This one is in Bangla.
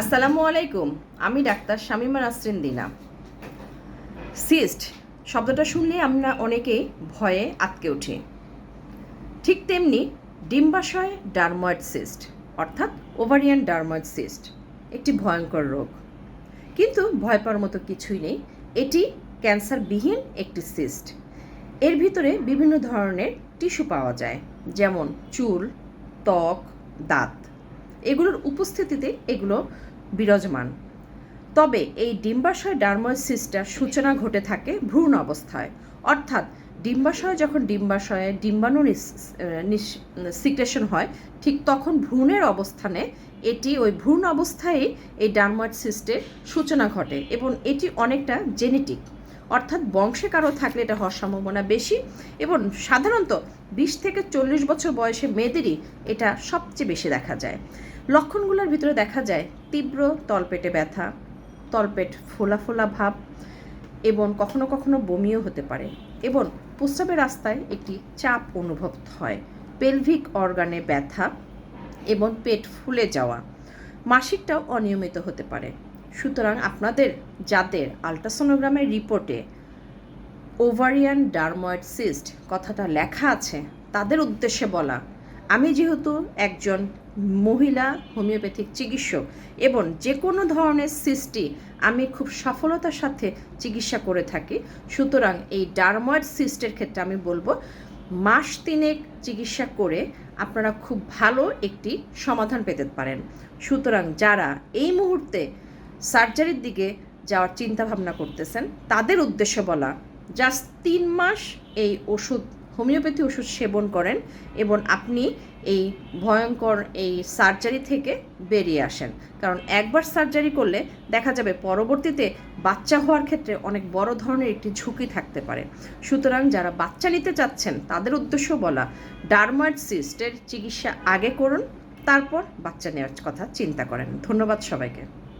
আসসালামু আলাইকুম, আমি ডাক্তার শামিমা নাসরিন দিনা। সিস্ট, শব্দটা শুনলে আমরা অনেকেই ভয়ে আটকে উঠি। ঠিক তেমনি ডিম্বাশয় ডার্ময়েড সিস্ট, অর্থাৎ ওভারিয়ান ডার্ময়েড সিস্ট, একটি ভয়ঙ্কর রোগ। কিন্তু ভয় পাওয়ার মতো কিছুই নেই, এটি ক্যান্সারবিহীন একটি সিস্ট। এর ভিতরে বিভিন্ন ধরনের টিস্যু পাওয়া যায়, যেমন চুল, ত্বক, দাঁত। এগুলোর উপস্থিতিতে এগুলো বিরাজমান। তবে এই ডিম্বাশয় ডার্মোসিসটার সূচনা ঘটে থাকে ভ্রূণ অবস্থায়। অর্থাৎ ডিম্বাশয় যখন ডিম্বাশয়ে ডিম্বাণু সিক্রেশন হয়, ঠিক তখন ভ্রূণের অবস্থানে এটি ওই ভ্রূণ অবস্থায় এই ডার্ময়েড সিস্টের সূচনা ঘটে এবং এটি অনেকটা জেনেটিক। অর্থাৎ বংশে কারও থাকলে এটা হওয়ার সম্ভাবনা বেশি এবং সাধারণত বিশ থেকে চল্লিশ বছর বয়সে মেয়েদেরই এটা সবচেয়ে বেশি দেখা যায়। লক্ষণগুলোর ভিতরে দেখা যায় তীব্র তলপেটে ব্যথা, তলপেট ফোলা ফোলা ভাব এবং কখনো কখনো বমিও হতে পারে এবং প্রস্রাবের রাস্তায় একটি চাপ অনুভব হয়। পেলভিক অর্গানে ব্যথা এবং পেট ফুলে যাওয়া মাসিকটাও অনিয়মিত হতে পারে। সুতরাং আপনাদের যাদের আলট্রাসোনোগ্রামের রিপোর্টে ওভারিয়ান ডার্ময়েড সিস্ট কথাটা লেখা আছে, তাদের উদ্দেশ্যে বলা, আমি যেহেতু একজন মহিলা হোমিওপ্যাথিক চিকিৎসক এবং যে কোনো ধরনের সিস্টই আমি খুব সফলতার সাথে চিকিৎসা করে থাকি, সুতরাং এই ডার্ময়েড সিস্টের ক্ষেত্রে আমি বলব, মাস তিনেক চিকিৎসা করে আপনারা খুব ভালো একটি সমাধান পেতে পারেন। সুতরাং যারা এই মুহূর্তে সার্জারির দিকে যাওয়ার চিন্তা ভাবনা করতেছেন। তাদের উদ্দেশ্যে বলা, জাস্ট তিন মাস এই ওষুধ, হোমিওপ্যাথি ওষুধ সেবন করেন এবং আপনি এই ভয়ঙ্কর এই সার্জারি থেকে বেরিয়ে আসেন। কারণ একবার সার্জারি করলে দেখা যাবে পরবর্তীতে বাচ্চা হওয়ার ক্ষেত্রে অনেক বড় ধরনের একটি ঝুঁকি থাকতে পারে। সুতরাং যারা বাচ্চা নিতে চাচ্ছেন, তাদের উদ্দেশ্য বলা ডার্মাইড সিস্টের চিকিৎসা আগে করুন, তারপর বাচ্চা নেওয়ার কথা চিন্তা করেন। ধন্যবাদ সবাইকে।